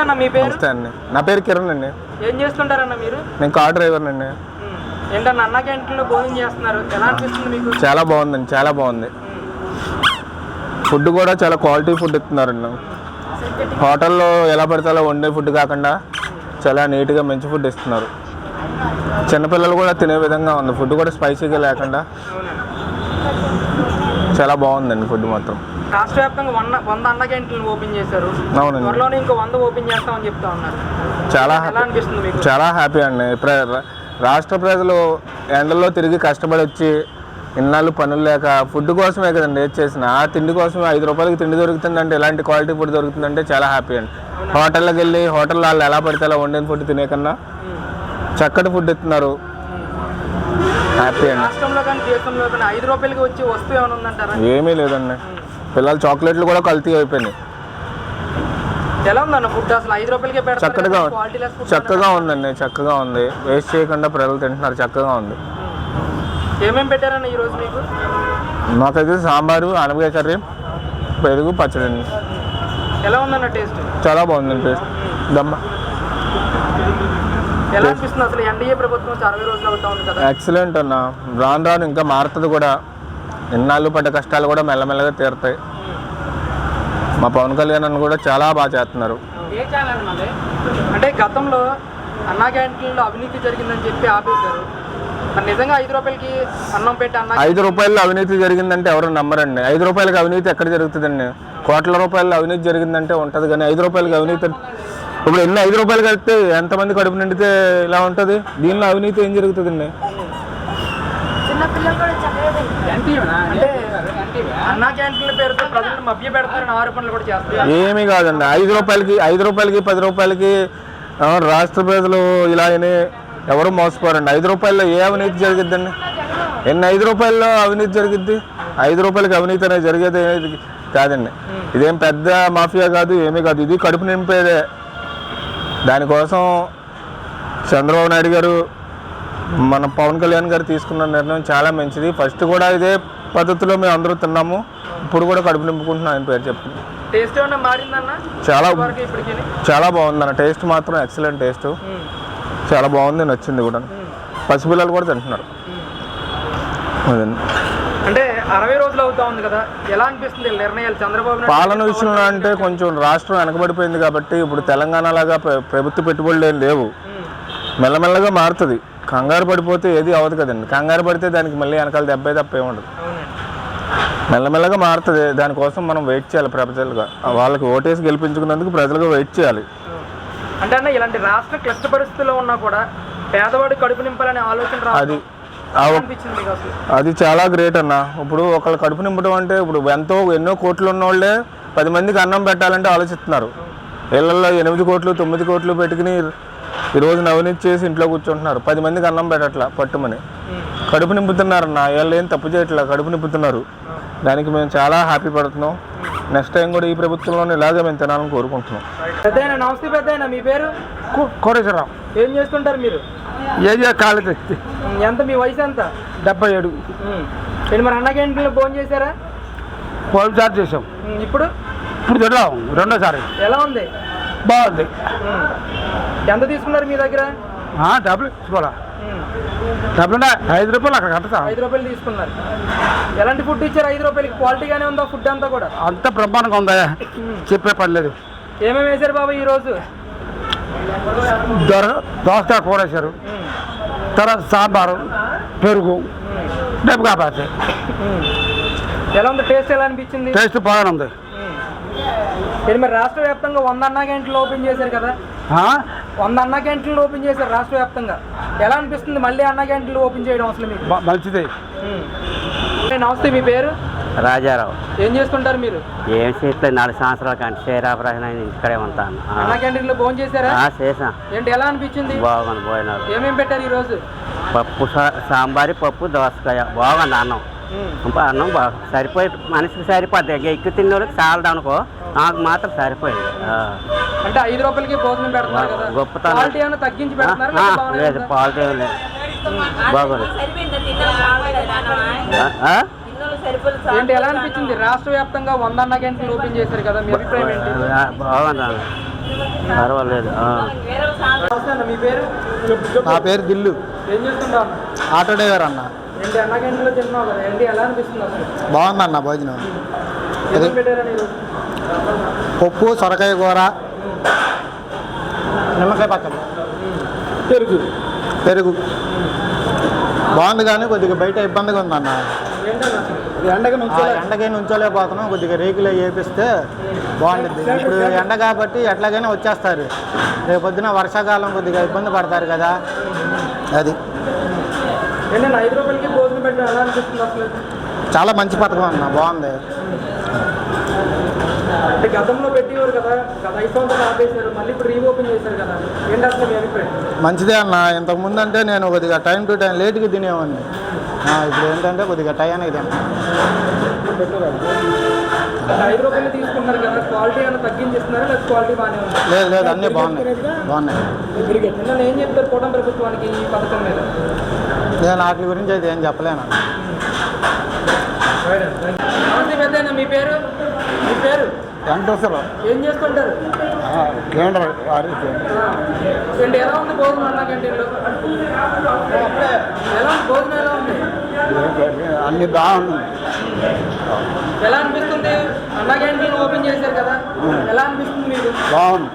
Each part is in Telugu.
అన్న మీ పేరు? నమస్తే అండి. నా పేరు కిరణ్ అండి. ఏం చేస్తుంటారన్న మీరు? నేను కార్ డ్రైవర్ అండి. ఉమ్. ఏంటన్న అన్న క్యాంటీన్లో భోజనం చేస్తున్నారు. ఎలా అనిపిస్తుంది మీకు? చాలా బాగుందండి చాలా బాగుంది. ఫుడ్ కూడా చాలా క్వాలిటీ ఫుడ్ ఇస్తున్నారండి. హోటల్లో ఎలా పడితే అలా వండే ఫుడ్ కాకుండా చాలా నీట్గా మంచి ఫుడ్ ఇస్తున్నారు. చిన్నపిల్లలు కూడా తినే విధంగా ఉంది. ఫుడ్ కూడా స్పైసీగా లేకుండా చాలా బాగుందండి ఫుడ్ మాత్రం. రాష్ట్ర వ్యాప్తంగా వంద వంద అన్న క్యాంటీన్లు ఓపెన్ చేశారు. అవునండి. త్వరలోనే ఇంకో వంద ఓపెన్ చేస్తామని చెప్తా ఉన్నారు. చాలా ఎలా అనిపిస్తుంది మీకు? చాలా హ్యాపీ అండి. ప్ర- రాష్ట్ర ప్రజలు ఎండల్లో తిరిగి కష్టపడి వచ్చి ఇన్నాళ్ళు పనులు లేక ఫుడ్ కోసమే కదండి ఏది చేసిన. ఆ తిండి కోసమే ఐదు రూపాయలకి తిండి దొరుకుతుందంటే ఎలాంటి క్వాలిటీ ఫుడ్ దొరుకుతుందంటే చాలా హ్యాపీ అండి. హోటల్లోకి వెళ్ళి హోటల్లో వాళ్ళు ఎలా పడితే అలా వండిన ఫుడ్ తినే కన్నా. చక్కటి ఫుడ్ ఇస్తున్నారు. హ్యాపీ అండి. రాష్ట్రంలో కానీ దేశంలో కానీ ఐదు రూపాయలకి వచ్చే వస్తువు ఏమైనా ఉందంటారా? ఏమీ లేదండి. పిల్లల చాక్లెట్లు కూడా కల్తీ అయిపోయినాయి. ఎలా ఉందన్న ఫుడ్ అసలు ఐదు రూపాయలకే చక్కగా పెడతారు చక్కగా ఉందండి చక్కగా ఉంది. వేస్ట్ చేయకుండా ప్రజలు తింటున్నారు చక్కగా ఉంది. ఏమేమి పెట్టారన్న ఈ రోజు మీకు? మాకైతే సాంబారు ఆనపకాయ కర్రీ పెరుగు పచ్చడి అండి ఎలా ఉందన్న టేస్ట్ చాలా బాగుందండి టేస్ట్ దమ్మ. ఎలా అనిపిస్తుంది అసలు? ఎన్డీఏ ప్రభుత్వం వచ్చి అరవై రోజులు అవుతా ఉంది కదా. ఎక్సలెంట్ అన్న. రాను రాను ఇంకా మారుతుంది కూడా. ఇన్నాళ్ళు పడ్డ కష్టాలు కూడా మెల్లమెల్లగా తీరుతాయి. మా పవన్ కళ్యాణ్ అన్న కూడా చాలా బాగా చేస్తున్నారు. అంటే గతంలో అన్నా క్యాంటీన్లో అవినీతి జరిగిందని చెప్పి ఆపేశారు. మరి నిజంగా ఐదు రూపాయలకి అన్నం పెట్టి అన్నా ఐదు రూపాయలు అవినీతి జరిగిందంటే ఎవరు నమ్మరండి? ఐదు రూపాయలకి అవినీతి ఎక్కడ జరుగుతుందండి? కోట్ల రూపాయలు అవినీతి జరిగిందంటే ఉంటుంది కానీ ఐదు రూపాయలకి అవినీతి ఇప్పుడు ఎన్ని ఐదు రూపాయలు కడితే ఎంతమంది కడుపు నిండితే ఇలా ఉంటుంది? దీనిలో అవినీతి ఏం జరుగుతుందండి? అంటే అన్నా క్యాంటీన్ల పేరుతో ప్రజలను మభ్య పెడతారని ఆరోపణలు కూడా చేస్తారు ఏమీ కాదండి. ఐదు రూపాయలకి ఐదు రూపాయలకి పది రూపాయలకి రాష్ట్ర ప్రజలు ఇలా అని ఎవరు మోసపోరండి. ఐదు రూపాయల్లో ఏ అవినీతి జరిగిద్దండి? ఎన్ని ఐదు రూపాయల్లో అవినీతి జరిగిద్ది? ఐదు రూపాయలకి అవినీతి అనేది జరిగేది అనేది కాదండి. ఇదేం పెద్ద మాఫియా కాదు ఏమీ కాదు. ఇది కడుపు నింపేదే. దానికోసం చంద్రబాబు నాయుడు గారు మన పవన్ కళ్యాణ్ గారు తీసుకున్న నిర్ణయం చాలా మంచిది. ఫస్ట్ కూడా ఇదే పద్ధతిలో మేము అందరూ తిన్నాము. ఇప్పుడు కూడా కడుపు నింపుకుంటున్నాం ఆయన పేరు చెప్పింది టేస్ట్ ఏమన్నా మారిందన్న? చాలా చాలా బాగుంది అన్న టేస్ట్ మాత్రం ఎక్సలెంట్ టేస్ట్. చాలా బాగుంది నచ్చింది కూడా. పసిపిల్లలు కూడా తింటున్నారు. అదండి అంటే అరవై రోజులు అవుతా ఉంది కదా ఎలా అనిపిస్తుంది నిర్ణయాలు? చంద్రబాబు పాలన విషయంలో అంటే కొంచెం రాష్ట్రం వెనకబడిపోయింది కాబట్టి ఇప్పుడు తెలంగాణ లాగా ప్ర- ప్రభుత్వ పెట్టుబడులు ఏం లేవు. మెల్లమెల్లగా మారుతుంది. కంగారు పడిపోతే ఏది అవ్వదు కదండి. కంగారు పడితే దానికి మళ్ళీ వెనకాల దెబ్బే తప్ప అవునండి. మెల్లమెల్లగా మారుతుంది. దానికోసం మనం వెయిట్ చేయాలి ప్రజలుగా. వాళ్ళకి ఓటేసి గెలిపించుకున్నందుకు ప్రజలుగా వెయిట్ చేయాలి. అంటే అన్న ఇలాంటి రాష్ట్ర క్లిష్ట పరిస్థితుల్లో ఉన్నా కూడా పేదవాడు కడుపు నింపాలనే ఆలోచన అది అది చాలా గ్రేట్ అన్న. ఇప్పుడు ఒకళ్ళు కడుపు నింపడం అంటే ఇప్పుడు ఎంతో ఎన్నో కోట్లు ఉన్న వాళ్ళే పది మందికి అన్నం పెట్టాలంటే ఆలోచిస్తున్నారు. ఇళ్ళలో ఎనిమిది కోట్లు తొమ్మిది కోట్లు పెట్టుకుని ఈ రోజు అవినీతి చేసి ఇంట్లో కూర్చుంటున్నారు. పది మందికి అన్నం పెట్టట్లా పట్టుమని. కడుపు నింపుతున్నారన్న వీళ్ళు ఏం తప్పు చేయట్లా కడుపు నింపుతున్నారు. దానికి మేము చాలా హ్యాపీ పడుతున్నాం. నెక్స్ట్ టైం కూడా ఈ ప్రభుత్వంలోనే ఇలాగే మేము తినాలని కోరుకుంటున్నాం. పెద్దయినా నమస్తే పెద్దయినా మీ పేరు? కోటేశ్వరరావు. ఏం చేస్తుంటారు మీరు? ఏది కాళ్ళు తెచ్చి. ఉమ్, ఎంత? మీ వయసు ఎంత? డెబ్బై ఏడు. ఏంటి మరి అన్న క్యాంటీన్లో ఫోన్ చేశారా? పోయినసారి చేసాం ఉమ్, ఇప్పుడు? ఇప్పుడు తిన్నాం రెండోసారి. ఎలా ఉంది? బాగుంది. ఎంత తీసుకున్నారు మీ దగ్గర? డబ్బులు ఉమ్. డబ్బులు. ఐదు రూపాయలు అక్కడ కట్టతా ఐదు రూపాయలు తీసుకున్నారు. ఎలాంటి ఫుడ్ ఇచ్చారు? ఐదు రూపాయలకి క్వాలిటీగానే ఉందా ఫుడ్ అంతా కూడా? అంత బ్రహ్మాండంగా ఉందా? చెప్పే పని లేదు. ఏమేమి వేశారు బాబా ఈ రోజు దొర దోసకాయ కూర వేశారు. తర్వాత సాంబారు పెరుగు డబ్బు కాపాతే ఎలా ఉంది? టేస్ట్ ఎలా అనిపించింది? టేస్ట్ బాగానే ఉంది. ఇది మరి రాష్ట్ర వ్యాప్తంగా వంద అన్నా క్యాంటీన్లు ఓపెన్ చేశారు కదా. ఆ? వంద అన్నా క్యాంటీన్లు ఓపెన్ చేశారు రాష్ట్ర వ్యాప్తంగా. ఎలా అనిపిస్తుంది మళ్ళీ అన్నా క్యాంటీన్లు ఓపెన్ చేయడం అసలు మీకు? మంచిది. నమస్తే మీ పేరు? రాజారావు. ఏం చేస్తుంటారు మీరు? ఏం చేయట్లేదు నాలుగు సంవత్సరాల కానీ శరీరాపరేషన్ అయిన ఇక్కడే ఉంటాను. ఆ, అన్నా క్యాంటీన్లో ఫోన్ చేశారా? ఆ, చేసా ఏంటి ఎలా అనిపించింది? బాగుంది పోయినారు ఏమేమి పెట్టారు ఈ రోజు పప్పు సా- సాంబారి పప్పు దోసకాయ. బాగుంది అన్నం. అన్నం బాగా సరిపోయి మనిషికి సరిపోద్ది. ఎక్కువ తిన్నోళ్ళకి చాలదు అనుకో నాకు మాత్రం సరిపోయింది. అంటే ఐదు రూపాయలకి భోజనం పెడుతున్నారు కదా. గొప్పతనం. క్వాలిటీ ఏమైనా తగ్గించి ఆ, లేదా ఉందా? పాలు లేదు. ఆ? ఏంటి ఎలా అనిపించింది? రాష్ట్ర వ్యాప్తంగా వంద అన్న క్యాంటీన్లు ఓపెన్ చేశారు కదా మీ అభిప్రాయం ఏంటి? బాగుంది అన్న పర్వాలేదు మీ పేరు? నా పేరు దిల్లు. ఏం చేస్తుంటావు ఆటో డ్రైవర్ అన్న. ఏంటి అన్న క్యాంటీన్లో తిన్నావు కదా ఏంటి ఎలా అనిపిస్తుంది అసలు? బాగుందన్న భోజనం. ఏం? పప్పు సొరకాయ కూర. నిమ్మకాయ పచ్చడి. పెరుగు. పెరుగు. బాగుంది కానీ కొద్దిగా బయట ఇబ్బందిగా ఉందన్న ఎండకి నుంచోలేకపోతున్నాం. కొద్దిగా రేకులు వేపిస్తే బాగుంటుంది ఇప్పుడు ఎండ కాబట్టి ఎట్లాగైనా వచ్చేస్తారు. రేపు పొద్దున వర్షాకాలం కొద్దిగా ఇబ్బంది పడతారు కదా. అది. చాలా మంచి పథకం అన్న బాగుంది. అంటే గతంలో పెట్టేవారు కదా గత ఐదు సంవత్సరాలు ఆపేశారు మళ్ళీ ఇప్పుడు రీఓపెన్ చేశారు కదా. ఏంటి అసలు మీ అభిప్రాయం? మంచిదే అన్న. ఇంతకు ముందు అంటే నేను కొద్దిగా టైం టు టైం లేట్గా తినేవాడిని. ఇప్పుడు ఏంటంటే కొద్దిగా ఏమైనా తగ్గించేస్తున్నారా లేదా లేదు లేదు అన్నీ బాగున్నాయి. బాగున్నాయి. నేను వాటి గురించి అయితే ఏం చెప్పలేను పెద్ద మీ పేరు? మీ పేరు? వెంకటేశ్వరరావు. ఏం చేస్తుంటారు? ఆ. ఏంటి ఎలా ఉంది భోజనం అన్న క్యాంటీన్లో? ఎలా ఉంది భోజనం ఎలా ఉంది? అన్ని బాగున్నాయి ఎలా అనిపిస్తుంది? అన్న క్యాంటీన్ ఓపెన్ చేశారు కదా. ఎలా అనిపిస్తుంది మీకు? బాగుంది.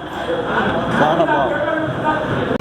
చాలా బాగుంది.